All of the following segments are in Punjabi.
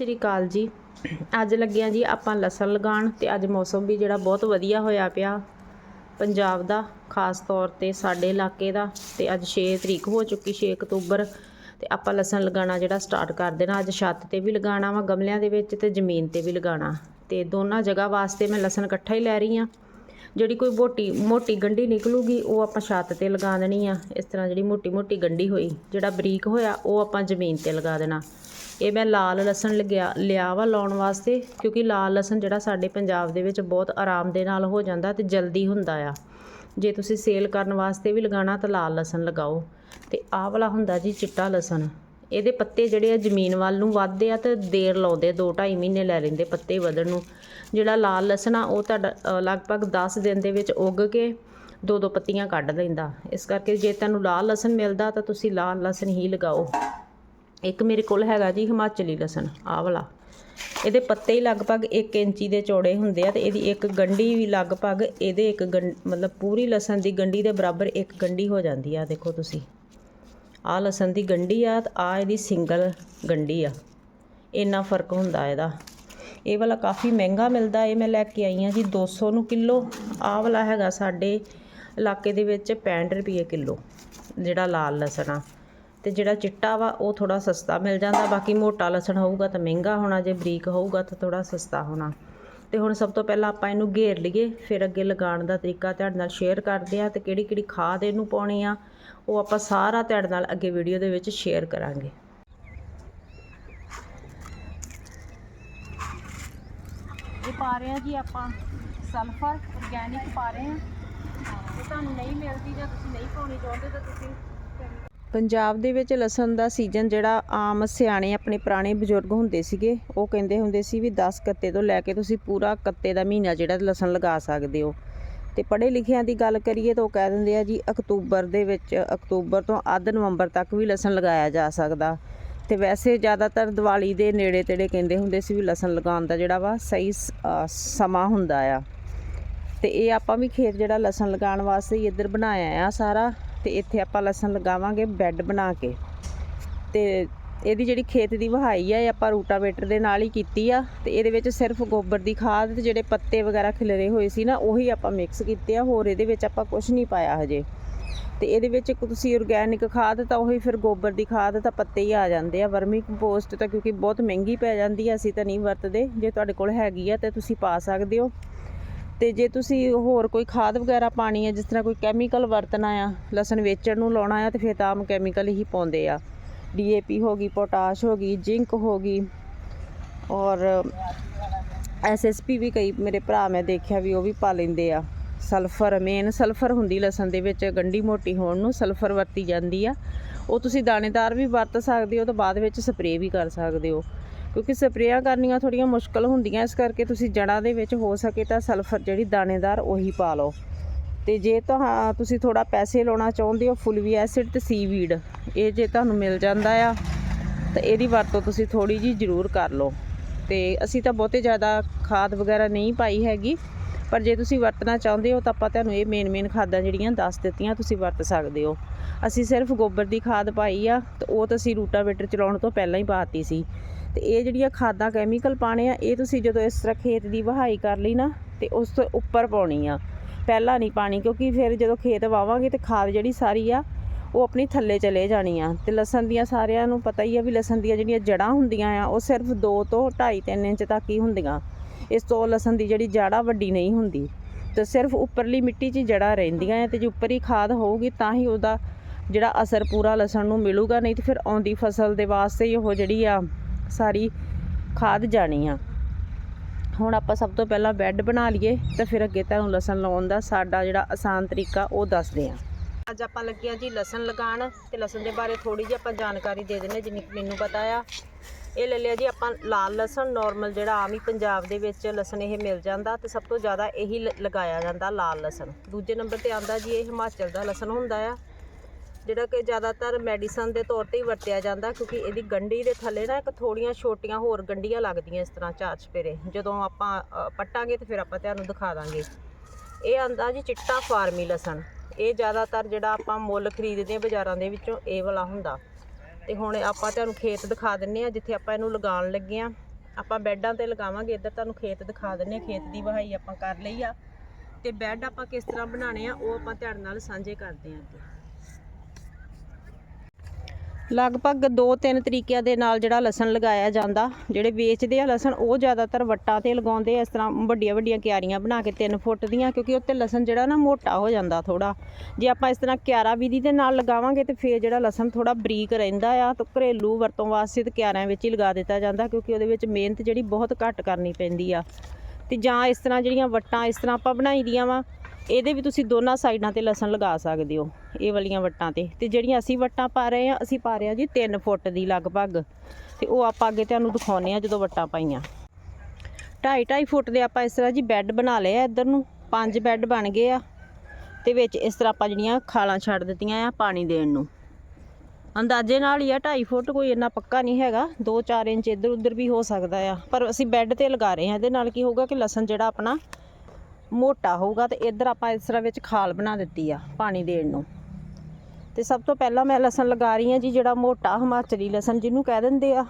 ਸ਼੍ਰੀ ਅਕਾਲ ਜੀ। ਅੱਜ ਲੱਗਿਆ ਜੀ ਆਪਾਂ ਲਸਣ ਲਗਾਉਣ ਤੇ ਅੱਜ ਮੌਸਮ ਵੀ ਜਿਹੜਾ ਬਹੁਤ ਵਧੀਆ ਹੋਇਆ ਪਿਆ। ਪੰਜਾਬ ਦਾ, ਖਾਸ ਤੌਰ ਤੇ ਸਾਡੇ ਇਲਾਕੇ ਦਾ। ਤੇ ਅੱਜ 6 ਤਰੀਕ ਹੋ ਚੁੱਕੀ 6 ਅਕਤੂਬਰ। ਤੇ ਆਪਾਂ ਲਸਣ ਲਗਾਉਣਾ ਜਿਹੜਾ ਸਟਾਰਟ ਕਰ ਦੇਣਾ। ਅੱਜ ਛੱਤ ਤੇ ਵੀ ਲਗਾਉਣਾ ਵਾ, ਗਮਲਿਆਂ ਦੇ ਵਿੱਚ ਤੇ ਜ਼ਮੀਨ ਤੇ ਵੀ ਲਗਾਉਣਾ। ਤੇ ਦੋਨਾਂ ਜਗ੍ਹਾ ਵਾਸਤੇ ਮੈਂ ਲਸਣ ਇਕੱਠਾ ਹੀ ਲੈ ਰਹੀ ਆ ਜਿਹੜੀ ਕੋਈ ਮੋਟੀ ਮੋਟੀ ਗੰਢੀ ਨਿਕਲੂਗੀ, ਉਹ ਆਪਾਂ ਛੱਤ ਤੇ ਲਗਾ ਦੇਣੀ ਆ। ਇਸ ਤਰ੍ਹਾਂ ਜਿਹੜੀ ਮੋਟੀ ਮੋਟੀ ਗੰਢੀ ਹੋਈ, ਜਿਹੜਾ ਬਰੀਕ ਹੋਇਆ, ਉਹ ਆਪਾਂ ਜ਼ਮੀਨ ਤੇ ਲਗਾ ਦੇਣਾ। ਇਹ ਮੈਂ ਲਾਲ ਲਸਣ ਲਗਿਆ ਲਿਆ ਵਾ ਲਾਉਣ ਵਾਸਤੇ, ਕਿਉਂਕਿ ਲਾਲ ਲਸਣ ਜਿਹੜਾ ਸਾਡੇ ਪੰਜਾਬ ਦੇ ਵਿੱਚ ਬਹੁਤ ਆਰਾਮ ਦੇ ਨਾਲ ਹੋ ਜਾਂਦਾ ਤੇ ਜਲਦੀ ਹੁੰਦਾ ਆ। ਜੇ ਤੁਸੀਂ ਸੇਲ ਕਰਨ ਵਾਸਤੇ ਵੀ ਲਗਾਉਣਾ ਤਾਂ ਲਾਲ ਲਸਣ ਲਗਾਓ। ਤੇ ਆਹ ਵਾਲਾ ਹੁੰਦਾ ਜੀ ਚਿੱਟਾ ਲਸਣ। ਇਹਦੇ ਪੱਤੇ ਜਿਹੜੇ ਆ ਜ਼ਮੀਨ ਵੱਲ ਨੂੰ ਵੱਧਦੇ ਆ ਤੇ ਦੇਰ ਲਾਉਂਦੇ 2-2.5 ਮਹੀਨੇ ਲੈ ਲੈਂਦੇ ਪੱਤੇ ਵਧਣ ਨੂੰ। ਜਿਹੜਾ ਲਾਲ ਲਸਣ ਆ, ਉਹ ਤੁਹਾਡਾ ਲਗਭਗ 10 ਦਿਨ ਦੇ ਵਿੱਚ ਉੱਗ ਕੇ ਦੋ ਦੋ ਪੱਤੀਆਂ ਕੱਢ ਲੈਂਦਾ। ਇਸ ਕਰਕੇ ਜੇ ਤੁਹਾਨੂੰ ਲਾਲ ਲਸਣ ਮਿਲਦਾ ਤਾਂ ਤੁਸੀਂ ਲਾਲ ਲਸਣ ਹੀ ਲਗਾਓ। ਇੱਕ ਮੇਰੇ ਕੋਲ ਹੈਗਾ ਜੀ ਹਿਮਾਚਲੀ ਲਸਣ, ਆਹ ਵਾਲਾ। ਇਹਦੇ ਪੱਤੇ ਹੀ ਲਗਭਗ 1 ਇੰਚੀ ਦੇ ਚੌੜੇ ਹੁੰਦੇ ਆ ਤੇ ਇਹਦੀ ਇੱਕ ਗੰਢੀ ਵੀ ਲਗਭਗ ਇਹਦੇ ਇੱਕ ਗੰ- ਮਤਲਬ ਪੂਰੀ ਲਸਣ ਦੀ ਗੰਢੀ ਦੇ ਬਰਾਬਰ ਇੱਕ ਗੰਢੀ ਹੋ ਜਾਂਦੀ ਆ, ਦੇਖੋ ਤੁਸੀਂ। ਆਹ ਲਸਣ ਦੀ ਗੰਢੀ ਆ ਤੇ ਆ ਇਹਦੀ ਸਿੰਗਲ ਗੰਢੀ ਆ। ਇੰਨਾ ਫ਼ਰਕ ਹੁੰਦਾ ਇਹਦਾ। ਇਹ ਵਾਲਾ ਕਾਫੀ ਮਹਿੰਗਾ ਮਿਲਦਾ, ਇਹ ਮੈਂ ਲੈ ਕੇ ਆਈ ਆ ਜੀ 200 ਨੂੰ ਕਿਲੋ। ਆਹ ਵਾਲਾ ਹੈਗਾ ਸਾਡੇ ਇਲਾਕੇ ਦੇ ਵਿੱਚ 65 ਰੁਪਏ ਕਿਲੋ, ਜਿਹੜਾ ਲਾਲ ਲਸਣ ਆ। ਤੇ ਜਿਹੜਾ ਚਿੱਟਾ ਵਾ, ਉਹ ਥੋੜਾ ਸਸਤਾ ਮਿਲ ਜਾਂਦਾ। ਬਾਕੀ ਮੋਟਾ ਲਸਣ ਹੋਊਗਾ ਤਾਂ ਮਹਿੰਗਾ ਹੋਣਾ, ਜੇ ਬਰੀਕ ਹੋਊਗਾ ਤਾਂ ਥੋੜਾ ਸਸਤਾ ਹੋਣਾ। ਤੇ ਹੁਣ ਸਭ ਤੋਂ ਪਹਿਲਾਂ ਆਪਾਂ ਇਹਨੂੰ ਘੇਰ ਲਈਏ, ਫਿਰ ਅੱਗੇ ਲਗਾਉਣ ਦਾ ਤਰੀਕਾ ਤੁਹਾਡੇ ਨਾਲ ਸ਼ੇਅਰ ਕਰਦੇ ਆ ਤੇ ਕਿਹੜੀ ਕਿਹੜੀ ਖਾਦ ਇਹਨੂੰ ਪਾਉਣੀ ਆ, ਉਹ ਆਪਾਂ ਸਾਰਾ ਤੁਹਾਡੇ ਨਾਲ ਅੱਗੇ ਵੀਡੀਓ ਦੇ ਵਿੱਚ ਸ਼ੇਅਰ ਕਰਾਂਗੇ। ਇਹ ਪਾ ਰਹੇ ਆ ਜੀ ਆਪਾਂ ਸਲਫਰ ਆਰਗੈਨਿਕ ਪਾ ਰਹੇ ਆ ਜੇ ਤੁਹਾਨੂੰ ਨਹੀਂ ਮਿਲਦੀ ਜਾਂ ਤੁਸੀਂ ਨਹੀਂ ਪਾਉਣੀ ਚਾਹੁੰਦੇ ਤਾਂ ਤੁਸੀਂ ਪੰਜਾਬ ਦੇ ਵਿੱਚ ਲਸਣ ਦਾ ਸੀਜ਼ਨ ਜਿਹੜਾ ਆਮ ਸਿਆਣੇ ਆਪਣੇ ਪੁਰਾਣੇ ਬਜ਼ੁਰਗ ਹੁੰਦੇ ਸੀਗੇ, ਉਹ ਕਹਿੰਦੇ ਹੁੰਦੇ ਸੀ ਵੀ 10 ਕੱਤੇ ਤੋਂ ਲੈ ਕੇ ਤੁਸੀਂ ਪੂਰਾ ਕੱਤੇ ਦਾ ਮਹੀਨਾ ਜਿਹੜਾ ਲਸਣ ਲਗਾ ਸਕਦੇ ਹੋ। ਤੇ ਪੜ੍ਹੇ ਲਿਖਿਆਂ ਦੀ ਗੱਲ ਕਰੀਏ ਤਾਂ ਉਹ ਕਹਿ ਦਿੰਦੇ ਆ ਜੀ, ਅਕਤੂਬਰ ਦੇ ਵਿੱਚ, ਅਕਤੂਬਰ ਤੋਂ ਅੱਧ ਨਵੰਬਰ ਤੱਕ ਵੀ ਲਸਣ ਲਗਾਇਆ ਜਾ ਸਕਦਾ। ਤੇ ਵੈਸੇ ਜ਼ਿਆਦਾਤਰ ਦੀਵਾਲੀ ਦੇ ਨੇੜੇ ਤੇੜੇ ਕਹਿੰਦੇ ਹੁੰਦੇ ਸੀ ਵੀ ਲਸਣ ਲਗਾਉਣ ਦਾ ਜਿਹੜਾ ਵਾ ਸਹੀ ਸ- ਸਮਾਂ ਹੁੰਦਾ ਆ। ਤੇ ਇਹ ਆਪਾਂ ਵੀ ਖੇਤ ਜਿਹੜਾ ਲਸਣ ਲਗਾਉਣ ਵਾਸਤੇ ਹੀ ਇੱਧਰ ਬਣਾਇਆ ਆ ਸਾਰਾ। ਤੇ ਇੱਥੇ ਆਪਾਂ ਲਸਣ ਲਗਾਵਾਂਗੇ ਬੈੱਡ ਬਣਾ ਕੇ। ਤੇ ਇਹਦੀ ਜਿਹੜੀ ਖੇਤ ਦੀ ਵਹਾਈ ਆ, ਇਹ ਆਪਾਂ ਰੂਟਾਵੇਟਰ ਦੇ ਨਾਲ ਹੀ ਕੀਤੀ ਆ। ਤੇ ਇਹਦੇ ਵਿੱਚ ਸਿਰਫ ਗੋਬਰ ਦੀ ਖਾਦ ਤੇ ਜਿਹੜੇ ਪੱਤੇ ਵਗੈਰਾ ਖਿਲਰੇ ਹੋਏ ਸੀ ਨਾ, ਉਹੀ ਆਪਾਂ ਮਿਕਸ ਕੀਤੇ ਆ। ਹੋਰ ਇਹਦੇ ਵਿੱਚ ਆਪਾਂ ਕੁਝ ਨਹੀਂ ਪਾਇਆ ਹਜੇ। ਤੇ ਇਹਦੇ ਵਿੱਚ ਇੱਕ ਤੁਸੀਂ ਆਰਗੈਨਿਕ ਖਾਦ ਤਾਂ ਉਹੀ ਫਿਰ ਗੋਬਰ ਦੀ ਖਾਦ ਤਾਂ ਪੱਤੇ ਹੀ ਆ ਜਾਂਦੇ ਆ। ਵਰਮੀ ਕੰਪੋਸਟ ਤਾਂ ਕਿਉਂਕਿ ਬਹੁਤ ਮਹਿੰਗੀ ਪੈ ਜਾਂਦੀ ਆ, ਅਸੀਂ ਤਾਂ ਨਹੀਂ ਵਰਤਦੇ। ਜੇ ਤੁਹਾਡੇ ਕੋਲ ਹੈਗੀ ਆ ਤੇ ਤੁਸੀਂ ਪਾ ਸਕਦੇ ਹੋ। ਤੇ ਜੇ ਤੁਸੀਂ ਹੋਰ ਕੋਈ ਖਾਦ ਵਗੈਰਾ ਪਾਣੀ ਹੈ ਜਿਸ ਤਰ੍ਹਾਂ ਕੋਈ ਕੈਮੀਕਲ ਵਰਤਣਾ ਆ, ਲਸਣ ਵੇਚਣ ਨੂੰ ਲਾਉਣਾ ਆ, ਤੇ ਫਿਰ ਤਾਂ ਆਮ ਕੈਮੀਕਲ ਹੀ ਪਾਉਂਦੇ ਆ। ਡੀਏਪੀ ਹੋ ਗਈ ਪੋਟਾਸ਼ ਹੋ ਗਈ ਜ਼ਿੰਕ ਹੋ ਗਈ। ਔਰ ਐਸਐਸਪੀ ਵੀ ਕਈ ਮੇਰੇ ਭਰਾ ਮੈਂ ਦੇਖਿਆ ਵੀ ਉਹ ਵੀ ਪਾ ਲੈਂਦੇ ਆ। ਸਲਫਰ ਮੇਨ ਸਲਫਰ ਹੁੰਦੀ ਲਸਣ ਦੇ ਵਿੱਚ, ਗੰਢੀ ਮੋਟੀ ਹੋਣ ਨੂੰ ਸਲਫਰ ਵਰਤੀ ਜਾਂਦੀ ਆ। ਉਹ ਤੁਸੀਂ ਦਾਣੇਦਾਰ ਵੀ ਵਰਤ ਸਕਦੇ ਹੋ ਤੇ ਬਾਅਦ ਵਿੱਚ ਸਪਰੇਅ ਵੀ ਕਰ ਸਕਦੇ ਹੋ। ਕਿਉਂਕਿ ਸਪਰੇਆਂ ਕਰਨੀਆਂ ਥੋੜੀਆਂ ਮੁਸ਼ਕਲ ਹੁੰਦੀਆਂ, ਇਸ ਕਰਕੇ ਤੁਸੀਂ ਜੜਾਂ ਦੇ ਵਿੱਚ ਹੋ ਸਕੇ ਤਾਂ ਸਲਫਰ ਜਿਹੜੀ ਦਾਣੇਦਾਰ ਉਹੀ ਪਾ ਲਓ। ਤੇ ਜੇ ਤਾਂ ਤੁਸੀਂ ਥੋੜਾ ਪੈਸੇ ਲਾਉਣਾ ਚਾਹੁੰਦੇ ਹੋ ਫੁਲਵੀ ਐਸਿਡ ਤੇ ਸੀਵੀਡ, ਇਹ ਜੇ ਤੁਹਾਨੂੰ ਮਿਲ ਜਾਂਦਾ ਆ, ਤਾਂ ਇਹਦੀ ਵਰਤੋਂ ਤੁਸੀਂ ਥੋੜੀ ਜੀ ਜ਼ਰੂਰ ਕਰ ਲਓ। ਤੇ ਅਸੀਂ ਤਾਂ ਬਹੁਤੇ ਜ਼ਿਆਦਾ ਖਾਦ ਵਗੈਰਾ ਨਹੀਂ ਪਾਈ ਹੈਗੀ, ਪਰ ਜੇ ਤੁਸੀਂ ਵਰਤਣਾ ਚਾਹੁੰਦੇ ਹੋ, ਤਾਂ ਆਪਾਂ ਤੁਹਾਨੂੰ ਇਹ ਮੇਨ ਮੇਨ ਖਾਦਾਂ ਜਿਹੜੀਆਂ ਦੱਸ ਦਿੱਤੀਆਂ, ਤੁਸੀਂ ਵਰਤ ਸਕਦੇ ਹੋ। ਅਸੀਂ ਸਿਰਫ ਗੋਬਰ ਦੀ ਖਾਦ ਪਾਈ ਆ, ਤੇ ਉਹ ਤਾਂ ਅਸੀਂ ਰੂਟਾਵੇਟਰ ਚਲਾਉਣ ਤੋਂ ਪਹਿਲਾਂ ਹੀ ਪਾਤੀ ਸੀ। ਤੇ ਇਹ ਜਿਹੜੀਆਂ ਖਾਦਾਂ ਕੈਮੀਕਲ ਪਾਣੇ ਆ, ਇਹ ਤੁਸੀਂ ਜਦੋਂ ਇਸ ਤਰ੍ਹਾਂ ਖੇਤ ਦੀ ਵਹਾਈ ਕਰ ਲਈ ਨਾ, ਤੇ ਉਸ ਤੋਂ ਉੱਪਰ ਪਾਉਣੀ ਆ। ਪਹਿਲਾਂ ਨਹੀਂ ਪਾਣੀ, ਕਿਉਂਕਿ ਫਿਰ ਜਦੋਂ ਖੇਤ ਵਾਵਾਂਗੇ ਤੇ ਖਾਦ ਜਿਹੜੀ ਸਾਰੀ ਆ, ਉਹ ਆਪਣੀ ਥੱਲੇ ਚਲੇ ਜਾਣੀ ਆ। ਤੇ ਲਸਣ ਦੀਆਂ ਸਾਰਿਆਂ ਨੂੰ ਪਤਾ ਹੀ ਆ ਵੀ ਲਸਣ ਦੀਆਂ ਜਿਹੜੀਆਂ ਜੜਾਂ ਹੁੰਦੀਆਂ ਆ, ਉਹ ਸਿਰਫ 2 ਤੋਂ 2.5 3 ਇੰਚ ਤੱਕ ਹੀ ਹੁੰਦੀਆਂ। ਇਸ ਤੋਂ ਲਸਣ ਦੀ ਜਿਹੜੀ ਜੜਾ ਵੱਡੀ ਨਹੀਂ ਹੁੰਦੀ। ਤੇ ਸਿਰਫ ਉੱਪਰਲੀ ਮਿੱਟੀ 'ਚ ਹੀ ਜੜਾਂ ਰਹਿੰਦੀਆਂ ਆ, ਤੇ ਜੇ ਉੱਪਰ ਹੀ ਖਾਦ ਹੋਊਗੀ ਤਾਂ ਹੀ ਉਹਦਾ ਜਿਹੜਾ ਅਸਰ ਪੂਰਾ ਲਸਣ ਨੂੰ ਮਿਲੂਗਾ, ਨਹੀਂ ਤੇ ਫਿਰ ਆਉਂਦੀ ਫਸਲ ਦੇ ਵਾਸਤੇ ਹੀ ਉਹ ਜਿਹੜੀ ਆ ਸਾਰੀ ਖਾਦ ਜਾਣੀ ਆ। ਹੁਣ ਆਪਾਂ ਸਭ ਤੋਂ ਪਹਿਲਾਂ ਬੈੱਡ ਬਣਾ ਲਈਏ ਤੇ ਫਿਰ ਅੱਗੇ ਤੁਹਾਨੂੰ ਲਸਣ ਲਾਉਣ ਦਾ ਸਾਡਾ ਜਿਹੜਾ ਆਸਾਨ ਤਰੀਕਾ ਉਹ ਦੱਸਦੇ ਹਾਂ ਅੱਜ ਆਪਾਂ ਲੱਗਿਆ ਜੀ ਲਸਣ ਲਗਾਉਣ ਤੇ ਲਸਣ ਦੇ ਬਾਰੇ ਥੋੜੀ ਜਿਹੀ ਆਪਾਂ ਜਾਣਕਾਰੀ ਦੇ ਦਿੰਦੇ ਜਿੰਨੀ ਕੁ ਮੈਨੂੰ ਪਤਾ ਆ। ਇਹ ਲੈ ਲਿਆ ਜੀ ਆਪਾਂ ਲਾਲ ਲਸਣ ਨਾਰਮਲ ਜਿਹੜਾ ਆਮ ਹੀ ਪੰਜਾਬ ਦੇ ਵਿੱਚ ਲਸਣ ਇਹ ਮਿਲ ਜਾਂਦਾ ਤੇ ਸਭ ਤੋਂ ਜ਼ਿਆਦਾ ਇਹੀ ਲ- ਲਗਾਇਆ ਜਾਂਦਾ ਲਾਲ ਲਸਣ। ਦੂਜੇ ਨੰਬਰ ਤੇ ਆਂਦਾ ਜੀ ਇਹ ਹਿਮਾਚਲ ਦਾ ਲਸਣ ਹੁੰਦਾ ਆ। ਜਿਹੜਾ ਕਿ ਜ਼ਿਆਦਾਤਰ ਮੈਡੀਸਨ ਦੇ ਤੌਰ ਤੇ ਹੀ ਵਰਤਿਆ ਜਾਂਦਾ ਕਿਉਂਕਿ ਇਹਦੀ ਗੰਢੀ ਦੇ ਥੱਲੇ ਨਾ ਇੱਕ ਥੋੜੀਆਂ ਛੋਟੀਆਂ ਹੋਰ ਗੰਢੀਆਂ ਲੱਗਦੀਆਂ ਇਸ ਤਰ੍ਹਾਂ ਚਾਰ ਚਪੇਰੇ ਜਦੋਂ ਆਪਾਂ ਪੱਟਾਂਗੇ ਤੇ ਫਿਰ ਆਪਾਂ ਤੁਹਾਨੂੰ ਦਿਖਾ ਦਾਂਗੇ। ਇਹ ਆਂਦਾ ਜੀ ਚਿੱਟਾ ਫਾਰਮੀ ਲਸਣ। ਇਹ ਜ਼ਿਆਦਾਤਰ ਜਿਹੜਾ ਆਪਾਂ ਮੁੱਲ ਖਰੀਦਦੇ ਹਾਂ ਬਾਜ਼ਾਰਾਂ ਦੇ ਵਿੱਚੋਂ ਇਹ ਵਾਲਾ ਹੁੰਦਾ। ਤੇ ਹੁਣ ਆਪਾਂ ਤੁਹਾਨੂੰ ਖੇਤ ਦਿਖਾ ਦਿੰਨੇ ਆ ਜਿੱਥੇ ਆਪਾਂ ਇਹਨੂੰ ਲਗਾਉਣ ਲੱਗੇ ਆ ਆਪਾਂ ਬੈੱਡਾਂ ਤੇ ਲਗਾਵਾਂਗੇ, ਇੱਧਰ ਤੁਹਾਨੂੰ ਖੇਤ ਦਿਖਾ ਦਿੰਨੇ ਆ ਖੇਤ ਦੀ ਵਹਾਈ ਆਪਾਂ ਕਰ ਲਈ ਆ। ਤੇ ਬੈੱਡ ਆਪਾਂ ਕਿਸ ਤਰ੍ਹਾਂ ਬਣਾਉਣੇ ਆ, ਉਹ ਆਪਾਂ ਤੁਹਾਡੇ ਨਾਲ ਸਾਂਝੇ ਕਰਦੇ ਆਂ ਅੱਗੇ। ਲਗਭਗ 2-3 ਤਰੀਕਿਆਂ ਦੇ ਨਾਲ ਜਿਹੜਾ ਲਸਣ ਲਗਾਇਆ ਜਾਂਦਾ, ਜਿਹੜੇ ਵੇਚਦੇ ਆ ਲਸਣ, ਉਹ ਜ਼ਿਆਦਾਤਰ ਵੱਟਾਂ ਤੇ ਲਗਾਉਂਦੇ ਆ। ਇਸ ਤਰ੍ਹਾਂ ਵੱਡੀਆਂ ਵੱਡੀਆਂ ਕਿਆਰੀਆਂ ਬਣਾ ਕੇ 3 ਫੁੱਟ ਦੀਆਂ, ਕਿਉਂਕਿ ਉੱਤੇ ਲਸਣ ਜਿਹੜਾ ਨਾ ਮੋਟਾ ਹੋ ਜਾਂਦਾ ਥੋੜਾ ਜੇ ਆਪਾਂ ਇਸ ਤਰ੍ਹਾਂ ਕਿਆਰਾ ਵਿਧੀ ਦੇ ਨਾਲ ਲਗਾਵਾਂਗੇ ਤੇ ਫੇਰ ਜਿਹੜਾ ਲਸਣ ਥੋੜਾ ਬਰੀਕ ਰਹਿੰਦਾ ਆ, ਤਾਂ ਘਰੇਲੂ ਵਰਤੋਂ ਵਾਸਤੇ ਤੇ ਕਿਆਰਿਆਂ ਵਿੱਚ ਹੀ ਲਗਾ ਦਿੱਤਾ ਜਾਂਦਾ, ਕਿਉਂਕਿ ਉਹਦੇ ਵਿੱਚ ਮਿਹਨਤ ਜਿਹੜੀ ਬਹੁਤ ਘੱਟ ਕਰਨੀ ਪੈਂਦੀ ਆ। ਤੇ ਜਾਂ ਇਸ ਤਰ੍ਹਾਂ ਜਿਹੜੀਆਂ ਵੱਟਾਂ, ਇਸ ਤਰ੍ਹਾਂ ਆਪਾਂ ਬਣਾਈ ਦੀਆਂ ਵਾ ਇਹਦੇ ਵੀ ਤੁਸੀਂ ਦੋਨਾਂ ਸਾਈਡਾਂ ਤੇ ਲਸਣ ਲਗਾ ਸਕਦੇ ਹੋ, ਇਹ ਵਾਲੀਆਂ ਵੱਟਾਂ ਤੇ। ਤੇ ਜਿਹੜੀਆਂ ਅਸੀਂ ਵੱਟਾਂ ਪਾ ਰਹੇ ਆ ਅਸੀਂ ਪਾ ਰਹੇ ਆ ਜੀ 3 ਫੁੱਟ ਦੀ ਲਗਭਗ। ਤੇ ਉਹ ਆਪਾਂ ਅੱਗੇ ਤੁਹਾਨੂੰ ਦਿਖਾਉਨੇ ਆ ਜਦੋਂ ਵੱਟਾਂ ਪਾਈਆਂ। 2.5 2.5 ਫੁੱਟ ਦੇ ਆਪਾਂ ਇਸ ਤਰ੍ਹਾਂ ਜੀ ਬੈੱਡ ਬਣਾ ਲਏ ਆ ਇੱਧਰ ਨੂੰ। ਪੰਜ ਬੈੱਡ ਬਣ ਗਏ ਆ। ਤੇ ਵਿੱਚ ਇਸ ਤਰ੍ਹਾਂ ਆਪਾਂ ਜਿਹੜੀਆਂ ਖਾਲਾਂ ਛੱਡ ਦਿੱਤੀਆਂ ਆ ਪਾਣੀ ਦੇਣ ਨੂੰ। ਅੰਦਾਜ਼ੇ ਨਾਲ ਹੀ ਆ 2.5 ਫੁੱਟ ਕੋਈ ਇੰਨਾ ਪੱਕਾ ਨਹੀਂ ਹੈਗਾ। 2-4 ਇੰਚ ਇੱਧਰ ਉੱਧਰ ਵੀ ਹੋ ਸਕਦਾ ਆ। ਪਰ ਅਸੀਂ ਬੈੱਡ ਤੇ ਲਗਾ ਰਹੇ ਹਾਂ, ਇਹਦੇ ਨਾਲ ਕੀ ਹੋਊਗਾ ਕਿ ਲਸਣ ਜਿਹੜਾ ਆਪਣਾ ਮੋਟਾ ਹੋਊਗਾ ਤੇ ਇੱਧਰ ਆਪਾਂ ਇਸ ਤਰ੍ਹਾਂ ਵਿੱਚ ਖਾਲ ਬਣਾ ਦਿੱਤੀ ਆ ਪਾਣੀ ਦੇਣ ਨੂੰ। ਤੇ ਸਭ ਤੋਂ ਪਹਿਲਾਂ ਮੈਂ ਲਸਣ ਲਗਾ ਰਹੀ ਹਾਂ ਜੀ, ਜਿਹੜਾ ਮੋਟਾ ਹਿਮਾਚਲੀ ਲਸਣ ਜਿਹਨੂੰ ਕਹਿ ਦਿੰਦੇ ਆ।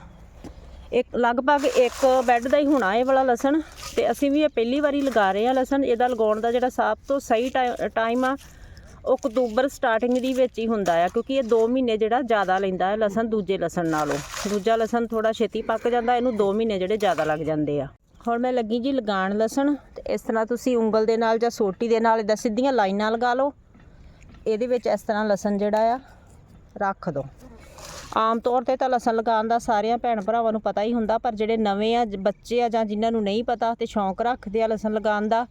ਇੱਕ, ਲਗਭਗ ਇੱਕ ਬੈੱਡ ਦਾ ਹੀ ਹੋਣਾ ਇਹ ਵਾਲਾ ਲਸਣ। ਤੇ ਅਸੀਂ ਵੀ ਇਹ ਪਹਿਲੀ ਵਾਰੀ ਲਗਾ ਰਹੇ ਆ ਲਸਣ। ਇਹਦਾ ਲਗਾਉਣ ਦਾ ਜਿਹੜਾ ਸਭ ਤੋਂ ਸਹੀ ਟਾਈਮ ਆ, ਉਹ ਅਕਤੂਬਰ ਸਟਾਰਟਿੰਗ ਦੀ ਵਿੱਚ ਹੀ ਹੁੰਦਾ ਆ, ਕਿਉਂਕਿ ਇਹ 2 ਮਹੀਨੇ ਜਿਹੜਾ ਜ਼ਿਆਦਾ ਲੈਂਦਾ ਹੈ ਲਸਣ ਦੂਜੇ ਲਸਣ ਨਾਲੋਂ। ਦੂਜਾ ਲਸਣ ਥੋੜਾ ਛੇਤੀ ਪੱਕ ਜਾਂਦਾ, ਇਹਨੂੰ 2 ਮਹੀਨੇ ਜਿਹੜੇ ਜ਼ਿਆਦਾ ਲੱਗ ਜਾਂਦੇ ਆ। ਹੁਣ ਮੈਂ ਲੱਗੀ ਜੀ ਲਗਾਉਣ ਲਸਣ, ਤੇ ਇਸ ਤਰ੍ਹਾਂ ਤੁਸੀਂ ਉਂਗਲ ਦੇ ਨਾਲ ਜਾਂ ਸੋਟੀ ਦੇ ਨਾਲ ਇਦਾਂ ਸਿੱਧੀਆਂ ਲਾਈਨਾਂ ਲਗਾ ਲਓ। ਇਹਦੇ ਵਿੱਚ ਇਸ ਤਰ੍ਹਾਂ ਲਸਣ ਜਿਹੜਾ ਆ, ਰੱਖ ਦਿਓ ਆਮ ਤੌਰ ਤੇ ਤਾਂ ਲਸਣ ਲਗਾਉਣ ਦਾ ਸਾਰਿਆਂ ਭੈਣ ਭਰਾਵਾਂ ਨੂੰ ਪਤਾ ਹੀ ਹੁੰਦਾ, ਪਰ ਜਿਹੜੇ ਨਵੇਂ ਆ, ਬੱਚੇ ਆ ਜਾਂ ਜਿਨ੍ਹਾਂ ਨੂੰ ਨਹੀਂ ਪਤਾ ਤੇ ਸ਼ੌਂਕ ਰੱਖਦੇ ਆ ਲਸਣ ਲਗਾਉਣ ਦਾ,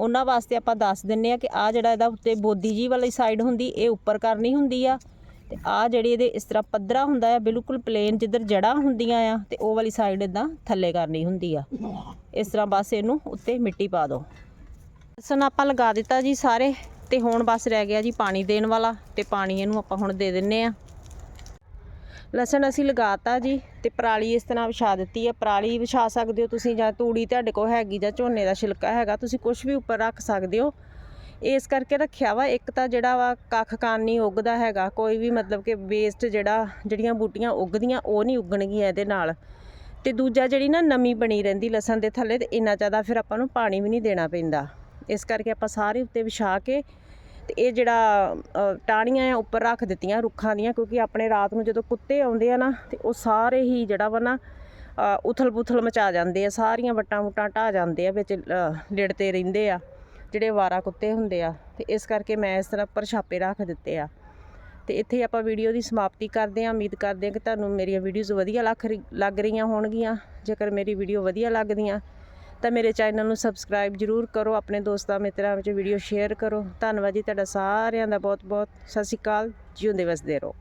ਉਹਨਾਂ ਵਾਸਤੇ ਆਪਾਂ ਦੱਸ ਦਿੰਨੇ ਆ ਕਿ ਆ ਜਿਹੜਾ ਇਹਦਾ ਉੱਤੇ ਬੋਦੀ ਜੀ ਵਾਲੀ ਸਾਈਡ ਹੁੰਦੀ, ਇਹ ਉੱਪਰ ਕਰਨੀ ਹੁੰਦੀ ਆ। ਤੇ ਆ ਜਿਹੜੀ ਇਹਦੇ ਇਸ ਤਰ੍ਹਾਂ ਪੱਧਰਾ ਹੁੰਦਾ ਆ, ਬਿਲਕੁਲ ਪਲੇਨ ਜਿੱਧਰ ਜੜਾਂ ਹੁੰਦੀਆਂ ਆ, ਤੇ ਉਹ ਵਾਲੀ ਸਾਈਡ ਇਦਾਂ ਥੱਲੇ ਕਰਨੀ ਹੁੰਦੀ ਆ। ਇਸ ਤਰ੍ਹਾਂ ਬਸ ਇਹਨੂੰ ਉੱਤੇ ਮਿੱਟੀ ਪਾ ਦਿਓ ਲਸਣ ਆਪਾਂ ਲਗਾ ਦਿੱਤਾ ਜੀ ਸਾਰੇ, ਤੇ ਹੁਣ ਬਸ ਰਹਿ ਗਿਆ ਜੀ ਪਾਣੀ ਦੇਣ ਵਾਲਾ, ਤੇ ਪਾਣੀ ਇਹਨੂੰ ਆਪਾਂ ਹੁਣ ਦੇ ਦਿੰਨੇ ਆ। ਲਸਣ ਅਸੀਂ ਲਗਾਤਾ ਜੀ, ਤੇ ਪਰਾਲੀ ਇਸ ਤਰ੍ਹਾਂ ਵਿਛਾ ਦਿੱਤੀ ਹੈ ਪਰਾਲੀ ਵਿਛਾ ਸਕਦੇ ਹੋ ਤੁਸੀਂ ਜਾਂ ਤੂੜੀ ਤੁਹਾਡੇ ਕੋਲ ਹੈਗੀ ਜਾਂ ਝੋਨੇ ਦਾ ਛਿਲਕਾ ਹੈਗਾ, ਤੁਸੀਂ ਕੁਝ ਵੀ ਉੱਪਰ ਰੱਖ ਸਕਦੇ ਹੋ। ਇਸ ਕਰਕੇ ਰੱਖਿਆ ਵਾ। ਇੱਕ ਤਾਂ ਜਿਹੜਾ ਵਾ ਕੱਖ ਕਾਨ ਨਹੀਂ ਉੱਗਦਾ ਹੈਗਾ। ਕੋਈ ਵੀ ਮਤਲਬ ਕਿ ਵੇਸਟ ਜਿਹੜਾ ਜਿਹੜੀਆਂ ਬੂਟੀਆਂ ਉੱਗਦੀਆਂ ਉਹ ਨਹੀਂ ਉੱਗਣਗੀਆਂ ਇਹਦੇ ਨਾਲ। ਤੇ ਦੂਜਾ ਜਿਹੜੀ ਨਾ ਨਮੀ ਬਣੀ ਰਹਿੰਦੀ ਲਸਣ ਦੇ ਥੱਲੇ ਤੇ ਇੰਨਾ ਜ਼ਿਆਦਾ ਫਿਰ ਆਪਾਂ ਨੂੰ ਪਾਣੀ ਵੀ ਨਹੀਂ ਦੇਣਾ ਪੈਂਦਾ। ਇਸ ਕਰਕੇ ਆਪਾਂ ਸਾਰੇ ਉੱਤੇ ਵਿਛਾ ਕੇ ਤੇ ਇਹ ਜਿਹੜਾ ਅ, ਟਾਹਣੀਆਂ ਆ ਉੱਪਰ ਰੱਖ ਦਿੱਤੀਆਂ ਰੁੱਖਾਂ ਦੀਆਂ ਕਿਉਂਕਿ ਆਪਣੇ ਰਾਤ ਨੂੰ ਜਦੋਂ ਕੁੱਤੇ ਆਉਂਦੇ ਆ ਨਾ ਤੇ ਉਹ ਸਾਰੇ ਹੀ ਜਿਹੜਾ ਵਾ ਨਾ ਉਥਲ-ਪੁਥਲ ਮਚਾ ਜਾਂਦੇ ਆ। ਸਾਰੀਆਂ ਵੱਟਾਂ ਵੁੱਟਾਂ ਢਾਹ ਜਾਂਦੇ ਆ ਵਿੱਚ ਅ, ਲਿੜਤੇ ਰਹਿੰਦੇ ਆ। ਜਿਹੜੇ ਵਾਰਾ ਕੁੱਤੇ ਹੁੰਦੇ ਆ, ਤੇ ਇਸ ਕਰਕੇ ਮੈਂ ਇਸ ਤਰ੍ਹਾਂ ਉੱਪਰ ਛਾਪੇ ਰੱਖ ਦਿੱਤੇ ਆ। ਤੇ ਇੱਥੇ ਆਪਾਂ ਵੀਡੀਓ ਦੀ ਸਮਾਪਤੀ ਕਰਦੇ ਹਾਂ। ਉਮੀਦ ਕਰਦੇ ਹਾਂ ਕਿ ਤੁਹਾਨੂੰ ਮੇਰੀਆਂ ਵੀਡੀਓਜ਼ ਵਧੀਆ ਲੱਗ ਰਹੀ- ਲੱਗ ਰਹੀਆਂ ਹੋਣਗੀਆਂ। ਜੇਕਰ ਮੇਰੀ ਵੀਡੀਓ ਵਧੀਆ ਲੱਗਦੀਆਂ, ਤਾਂ ਮੇਰੇ ਚੈਨਲ ਨੂੰ ਸਬਸਕ੍ਰਾਈਬ ਜਰੂਰ ਕਰੋ। ਆਪਣੇ ਦੋਸਤਾਂ ਮਿੱਤਰਾਂ ਵਿੱਚ ਵੀਡੀਓ ਸ਼ੇਅਰ ਕਰੋ। ਧੰਨਵਾਦ ਜੀ ਤੁਹਾਡਾ ਸਾਰਿਆਂ ਦਾ ਬਹੁਤ ਬਹੁਤ ਸਤਿ ਸ਼੍ਰੀ ਅਕਾਲ। ਜਿਉਂਦੇ ਵਸਦੇ ਰਹੋ।